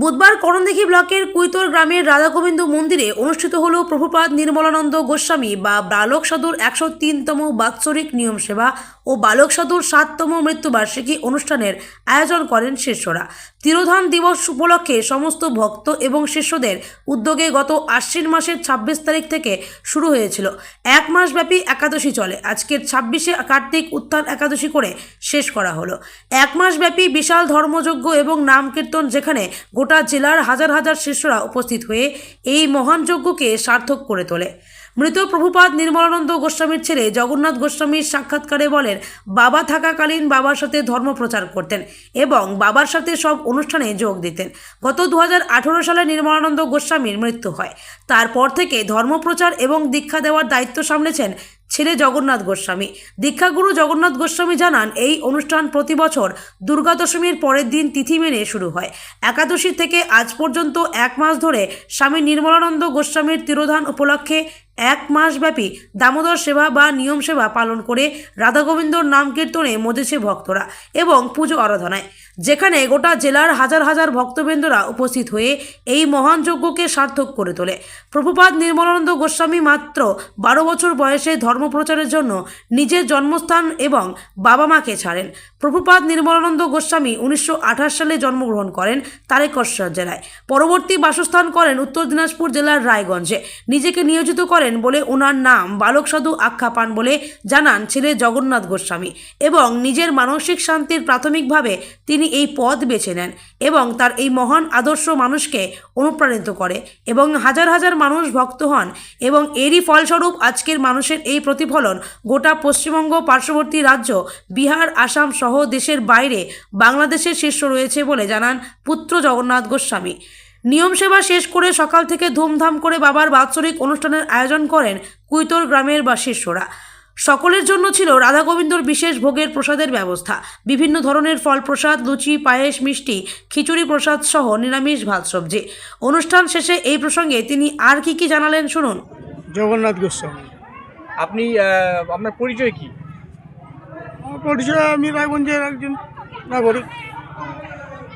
বুধবার করণদিঘি ব্লকের কুইতর গ্রামের রাধাগোবিন্দ মন্দিরে অনুষ্ঠিত হল প্রভুপাদ নির্মলানন্দ গোস্বামী বা বালক সাধুর একশো তিনতম বাৎসরিক নিয়ম সেবা ও বালক সাধুর সাততম মৃত্যুবার্ষিকী অনুষ্ঠানের আয়োজন করেন শিষ্যরা। তিরোধান দিবস উপলক্ষে সমস্ত ভক্ত এবং শিষ্যদের উদ্যোগে গত আশ্বিন মাসের ছাব্বিশ তারিখ থেকে শুরু হয়েছিল। এক মাসব্যাপী একাদশী চলে। আজকের ছাব্বিশে কার্তিক উত্থান একাদশী করে শেষ করা হলো। এক মাসব্যাপী বিশাল ধর্মযজ্ঞ এবং নাম কীর্তন যেখানে জেলার হাজার হাজার শিষ্যরা উপস্থিত হয়ে এই মহান যজ্ঞকে সার্থক করে তোলে। মৃত প্রভুপাদ নির্মলানন্দ গোস্বামীর ছেলে জগন্নাথ গোস্বামীর সাক্ষাৎকারে বলেন, বাবা থাকাকালীন বাবার সাথে ধর্ম প্রচার করতেন এবং বাবার সাথে সব অনুষ্ঠানে যোগ দিতেন। গত দু হাজার আঠারো সালে নির্মলানন্দ গোস্বামীর মৃত্যু হয়। তারপর থেকে ধর্মপ্রচার এবং দীক্ষা দেওয়ার দায়িত্ব সামলেছেন ছেলে জগন্নাথ গোস্বামী। দীক্ষাগুরু জগন্নাথ গোস্বামী জানান, এই অনুষ্ঠান প্রতি বছর দুর্গা দশমীর পরের দিন তিথি মেনে শুরু হয়। একাদশী থেকে আজ পর্যন্ত এক মাস ধরে স্বামী নির্মলানন্দ গোস্বামীর তিরোধান উপলক্ষে এক মাসব্যাপী দামোদর সেবা বা নিয়ম সেবা পালন করে রাধা গোবিন্দর নাম কীর্তনে মজেছে ভক্তরা এবং পুজো আরাধনায়। যেখানে গোটা জেলার হাজার হাজার ভক্তবৃন্দরা উপস্থিত হয়ে এই মহান যজ্ঞকে সার্থক করে তোলে। প্রভুপাদ নির্মলানন্দ গোস্বামী মাত্র বারো বছর বয়সে ধর্মপ্রচারের জন্য নিজের জন্মস্থান এবং বাবা মাকে ছাড়েন। প্রভুপাদ নির্মলানন্দ গোস্বামী উনিশশো আঠাশ সালে জন্মগ্রহণ করেন তারেকশ্বর জেলায়। পরবর্তী বাসস্থান করেন উত্তর দিনাজপুর জেলার রায়গঞ্জে। নিজেকে নিয়োজিত করেন বলে ওনার নাম বালক সাধু আখ্যা পান বলে জানান ছেলে জগন্নাথ গোস্বামী এবং নিজের মানসিক শান্তির প্রাথমিকভাবে তিনি এই পদ বেছে নেন এবং তার এই মহান আদর্শ মানুষকে অনুপ্রাণিত করে এবং হাজার হাজার মানুষ ভক্ত হন এবং এরই ফলস্বরূপ আজকের মানুষের এই প্রতিফলন গোটা পশ্চিমবঙ্গ পার্শ্ববর্তী রাজ্য, বিহার, আসাম সহ দেশের বাইরে বাংলাদেশের শীর্ষ রয়েছে বলে জানান পুত্র জগন্নাথ গোস্বামী। নিয়ম সেবা শেষ করে সকাল থেকে ধুমধাম করে বাবার বাৎসরিক অনুষ্ঠানের আয়োজন করেন কুইতর গ্রামের বা শিষ্যরা সকলের জন্য ছিল রাধা গোবিন্দর বিশেষ ভোগের প্রসাদের ব্যবস্থা। বিভিন্ন ধরনের ফল প্রসাদ লুচি পায়েস মিষ্টি খিচুড়ি প্রসাদ সহ নিরামিষ ভাত সবজি। অনুষ্ঠান শেষে এই প্রসঙ্গে তিনি আর কি কি জানালেন শুনুন। জগন্নাথ গোস্বামী। আপনি আপনার পরিচয় কি? পরিচয় আমি রায়গঞ্জের একজন নাগরিক।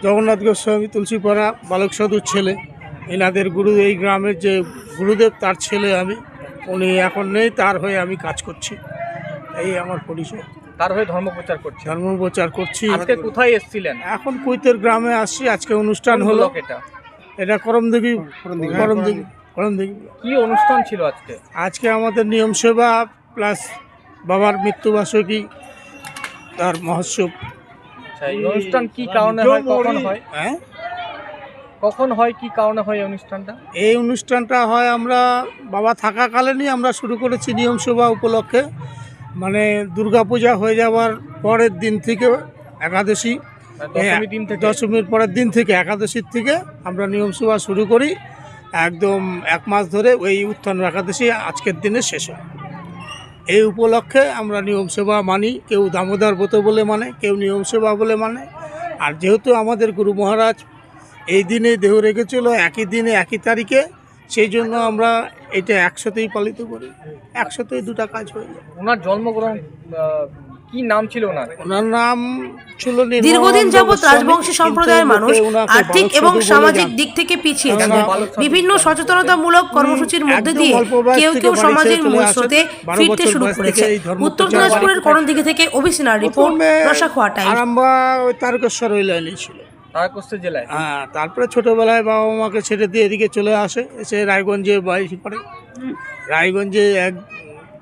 জগন্নাথ গোস্বামী তুলসীপাড়া বালক সাধুর ছেলে। এনাদের গুরু এই গ্রামের যে গুরুদেব তার ছেলে আমি। উনি এখন নেই তার হয়ে আমি কাজ করছি। এই আমার পরিচয়। তার হয়ে ধর্ম প্রচার করছেন। ধর্ম প্রচার করছি। আজকে কোথায় এসেছিলেন? এখন কৈতের গ্রামে আসছি আজকে অনুষ্ঠান হলো। এটা এটা করমদিঘি। করমদিঘি করমদিঘি। কি অনুষ্ঠান ছিল আজকে? আজকে আমাদের নিয়ম সেবা প্লাস বাবার মৃত্যুবার্ষিকী তার মহোৎসব। এই অনুষ্ঠান কি কারণে হয় কখন হয়? হ্যাঁ? কখন হয় কি কারণে হয় এই অনুষ্ঠানটা? এই অনুষ্ঠানটা হয় আমরা বাবা থাকাকালীনই আমরা শুরু করেছি নিয়ম সেবা উপলক্ষে। মানে দুর্গাপূজা হয়ে যাওয়ার পরের দিন থেকে একাদশী। দশমী দিন থেকে? দশমীর পরের দিন থেকে একাদশীর থেকে আমরা নিয়ম সেবা শুরু করি। একদম এক মাস ধরে ওই উত্থান একাদশী আজকের দিনে শেষ হয়। এই উপলক্ষে আমরা নিয়ম সেবা মানি, কেউ দামোদর ব্রত বলে মানে কেউ নিয়ম সেবা বলে মানে। আর যেহেতু আমাদের গুরু মহারাজ এই দিনে দেহ রেখেছিল, একই দিনে, একই তারিখে, সেই জন্য আমরা এটা একসাথেই পালিত করি। একসাথেই দুটা কাজ হয়ে যায়। ওনার জন্মগ্রহণ কি নাম ছিল ওনার? ওনার নাম ছিল দীর্ঘদিন যাবৎ রাজবংশী সম্প্রদায়ের মানুষ আর্থিক এবং সামাজিক দিক থেকে পিছিয়ে বালক সাধু বিভিন্ন সচেতনতামূলক কর্মসূচির মধ্যে দিয়ে কেউ কেউ সমাজের মূল স্রোতে ফিরতে শুরু করেছে। উত্তর দিনাজপুরের করণদিঘি থেকে অভিসিনার রিপোর্ট রসাখোয়া টাইমস আরম্ভ ওই তারকেশ্বর ওই লাইনে ছিল। তারাকস্ত জেলায়? হ্যাঁ তারপরে ছোটোবেলায় বাবা মাকে ছেড়ে দিয়ে এদিকে চলে আসে। এসে রায়গঞ্জে বাড়ি পড়ে। রায়গঞ্জে এক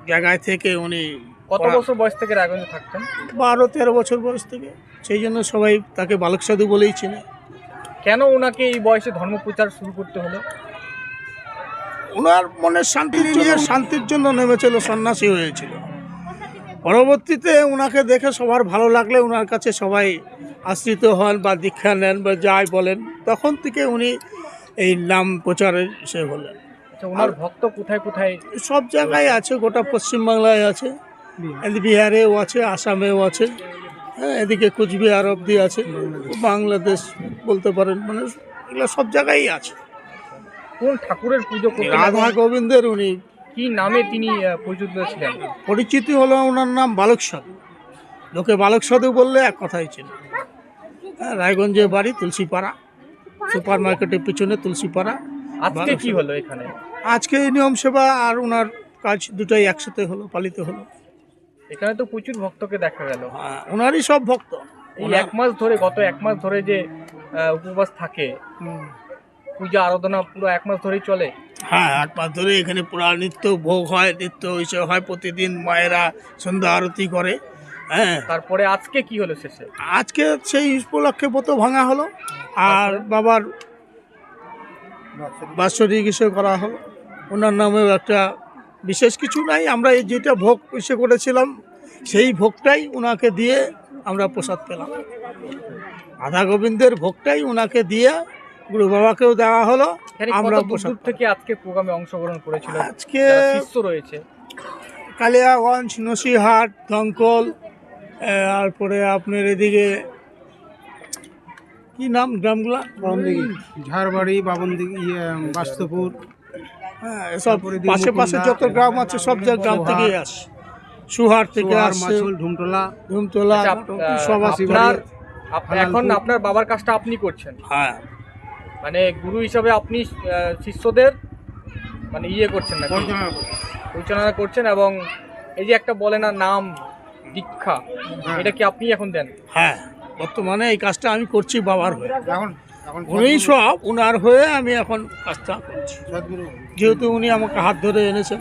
জায়গায় থেকে উনি কত বছর বয়স থেকে রায়গঞ্জে থাকতেন? বারো তেরো বছর বয়স থেকে। সেই জন্য সবাই তাকে বালক সাধু বলেই চেনে। কেন ওনাকে এই বয়সে ধর্ম প্রচার শুরু করতে হলো? ওনার মনের শান্তির জন্য শান্তির জন্য নেমেছিল সন্ন্যাসী হয়েছিল। পরবর্তীতে ওনাকে দেখে সবার ভালো লাগলে ওনার কাছে সবাই আশ্রিত হন বা দীক্ষা নেন বা যাই বলেন। তখন থেকে উনি এই নাম প্রচারে সে হলেন আচ্ছা ওনার ভক্ত কোথায় কোথায়? সব জায়গায় আছে গোটা পশ্চিমবাংলায় আছে। বিহারেও আছে আসামেও আছে। হ্যাঁ এদিকে কুচবিহার অবধি আছে। বাংলাদেশ। বলতে পারেন মানে এগুলো সব জায়গায় আছে। কোন ঠাকুরের পুজো রাধা গোবিন্দের উনি। কি নামে তিনি পরিচিত ছিলেন? পরিচিতি হলো ওনার নাম বালক সাধু লোকে বালক সাধু বললে এক কথাই ছিল। হ্যাঁ রায়গঞ্জে বাড়ি তুলসীপাড়া। সুপার মার্কেটের পিছনে তুলসীপাড়া। আজকে কি হলো এখানে? আজকে এই নিয়ম সেবা আর ওনার কাজ দুটাই একসাথে হলো পালিত হলো। এখানে তো প্রচুর ভক্তকে দেখা গেল। হ্যাঁ, ওনারই সব ভক্ত। এই এক মাস ধরে গত এক মাস ধরে যে উপবাস থাকে পূজা আরাধনা পুরো এক মাস ধরেই চলে। হ্যাঁ এক মাস ধরে এখানে পুরা নিত্য ভোগ হয় নিত্য ইসে হয় প্রতিদিন মায়েরা সন্ধ্যা আরতি করে। হ্যাঁ। তারপরে আজকে কি হলো শেষে? আজকে সেই উপলক্ষে ব্রত ভাঙা হলো আর বাবার বাৎসরিক ইসে করা হলো। ওনার নামেও একটা বিশেষ কিছু নাই আমরা এই যেটা ভোগ ইসে করেছিলাম সেই ভোগটাই ওনাকে দিয়ে আমরা প্রসাদ পেলাম। রাধা গোবিন্দের ভোগটাই ওনাকে দিয়ে গুরু বাবাকেও দেওয়া হলো আমরা প্রসাদ থেকে আজকে প্রোগ্রামে অংশগ্রহণ করেছিল? আজকে রয়েছে। কালিয়াগঞ্জ নসিহাট দঙ্কল তারপরে আপনার এদিকে কি নাম গ্রামগুলা? ঝাড়বাড়ি বাবনদিঘি ইয়ে হ্যাঁ তারপরে পাশে পাশে যত গ্রাম আছে সব জায়গা গ্রাম থেকেই আসে। সুহার থেকে আসছে ঢুমটোলা ধুমতলা। আচ্ছা, সব আসে। এখন আপনার বাবার কাজটা আপনি করছেন? হ্যাঁ। মানে গুরু হিসাবে আপনি শিষ্যদের মানে ইয়ে করছেন না পরিচালনা করছেন এবং এই যে একটা বলে না নাম দীক্ষা হ্যাঁ। এটা কি আপনি এখন দেন? হ্যাঁ বর্তমানে এই কাজটা আমি করছি বাবার হয়ে। এখন উনি সব উনার হয়ে আমি এখন কাজটা করছি। যেহেতু উনি আমাকে হাত ধরে এনেছেন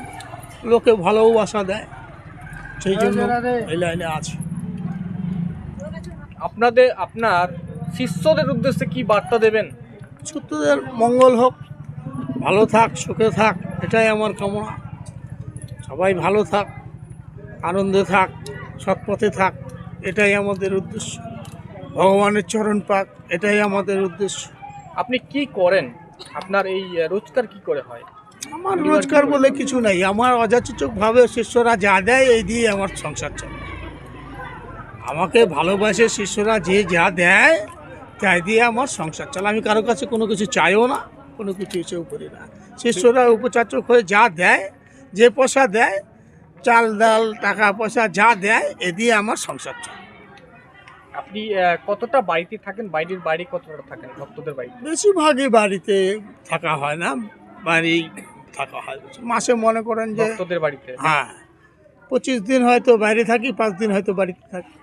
লোকে ভালোবাসা দেয়। সেই জন্য এই লাইনে আছে। আপনাদের আপনার শিষ্যদের উদ্দেশ্যে কি বার্তা দেবেন? সত্যদের মঙ্গল হোক। ভালো থাক সুখে থাক এটাই আমার কামনা। সবাই ভালো থাক আনন্দে থাক সৎপথে থাক এটাই আমাদের উদ্দেশ্য। ভগবানের চরণ পাক। এটাই আমাদের উদ্দেশ্য। আপনি কি করেন? আপনার এই রোজগার কি করে হয়? আমার রোজগার বলে কিছু নাই। আমার অযাচিতভাবে শিষ্যরা যা দেয় এই দিয়ে আমার সংসার চলে। আমাকে ভালোবাসে শিষ্যরা যে যা দেয় তাই দিয়ে আমার সংসার চলে। আমি কারও কাছে কোনো কিছু চাইও না কোনো কিছু ইসেও করি না। শিষ্যরা উপচাচক হয়ে যা দেয় যে পয়সা দেয় চাল ডাল টাকা পয়সা যা দেয় এ দিয়ে আমার সংসার চলে। আপনি কতটা বাড়িতে থাকেন? বাইরের বাড়ি কতটা থাকেন? ভক্তদের বাড়ি বেশিরভাগই বাড়িতে থাকা হয় না বাড়ি থাকা হয়। মাসে মনে করেন যে ভক্তদের বাড়িতে? হ্যাঁ পঁচিশ দিন হয়তো বাইরে থাকি পাঁচ দিন হয়তো বাড়িতে থাকি।